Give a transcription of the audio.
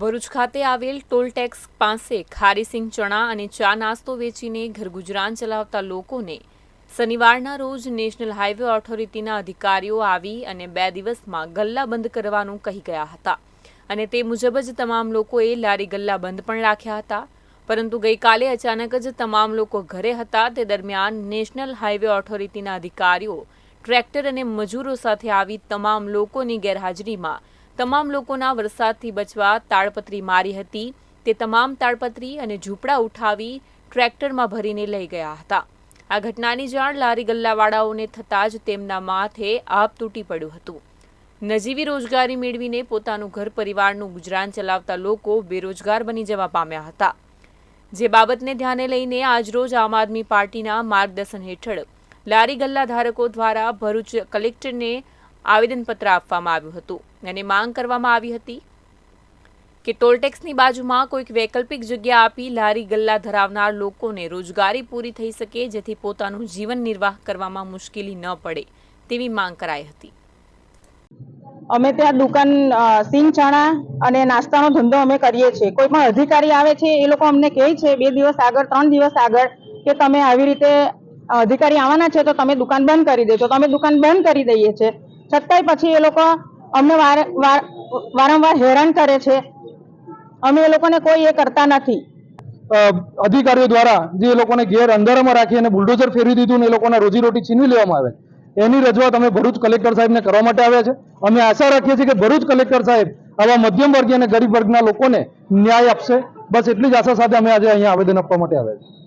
ભરૂચ ખાતે આવેલ toll tax પાસે ખારીસિંગ ચણા અને ચા નાસ્તો વેચીને ઘરગુજરાન ચલાવતા લોકોને શનિવારના રોજ નેશનલ હાઈવે ઓથોરિટીના અધિકારીઓ આવી અને બે દિવસમાં ગલ્લા બંધ કરવાનું કહી ગયા હતા. અને તે મુજબ જ તમામ લોકોએ લારી ગલ્લા બંધ પણ રાખ્યા હતા. પરંતુ ગઈકાલે અચાનક જ તમામ લોકો ઘરે હતા. તે દરમિયાન નેશનલ હાઈવે ઓથોરિટીના અધિકારીઓ, ટ્રેક્ટર અને મજૂરો સાથે આવી તમામ લોકોની ગેરહાજરીમાં તમામ લોકોના વરસાદથી બચવા તાડપત્રી મારી હતી. તે તમામ તાડપત્રી અને ઝૂંપડા ઉઠાવી ટ્રેક્ટરમાં ભરીને લઈ ગયા હતા. આ ઘટનાની જાણ લારી ગલ્લાવાળાઓને થતાં જ તેમના માથે આપ તૂટી પડ્યું હતું. નજીવી રોજગારી મેળવીને પોતાનું ઘર પરિવારનું ગુજરાન ચલાવતા લોકો બેરોજગાર બની જવા પામ્યા હતા. જે બાબતને ધ્યાને લઈને આજરોજ આમ આદમી પાર્ટીના માર્ગદર્શન હેઠળ લારી ગલ્લા ધારકો દ્વારા ભરૂચ કલેક્ટરને આવેદનપત્ર આપવામાં આવ્યું હતું. અને માંગ કરવામાં આવી હતી કે ટોલટેક્સની બાજુમાં કોઈક વૈકલ્પિક જગ્યા આપી લારી ગલ્લા ધરાવનાર લોકોને રોજગારી પૂરી થઈ શકે જેથી પોતાનું જીવન નિર્વાહ કરવામાં મુશ્કેલી ન પડે તેવી માંગ કરાઈ હતી. અમે ત્યાં દુકાન સિંગ ચણા અને નાસ્તાનો ધંધો અમે કરીએ છીએ. કોઈ પણ અધિકારી આવે છે, એ લોકો અમને કહે છે બે દિવસ આગળ, ત્રણ દિવસ આગળ કે તમે આવી રીતે અધિકારી આવવાના છે તો તમે દુકાન બંધ કરી દેજો. તો અમે દુકાન બંધ કરી દઈએ છીએ. છતાંય પછી એ લોકો અમને વાર- વાર- વારંવાર હેરાન કરે છે. અમે એ લોકોને કોઈ એ કરતા નથી. અધિકારીઓ દ્વારા જે એ લોકોને ઘેર અંધારામાં રાખી અને બુલડોઝર ફેરવી દીધું ને એ લોકોના રોજીરોટી છીનવી લેવામાં આવે. એની રજૂઆત અમે ભરૂચ કલેક્ટર સાહેબને કરવા માટે આવ્યા છે. અમે આશા રાખીએ છીએ કે ભરૂચ કલેક્ટર સાહેબ આવા મધ્યમ વર્ગીય અને ગરીબ વર્ગના લોકોને ન્યાય આપશે. બસ એટલી જ આશા સાથે અમે આજે અહીંયા આવેદન આપવા માટે આવ્યા છીએ.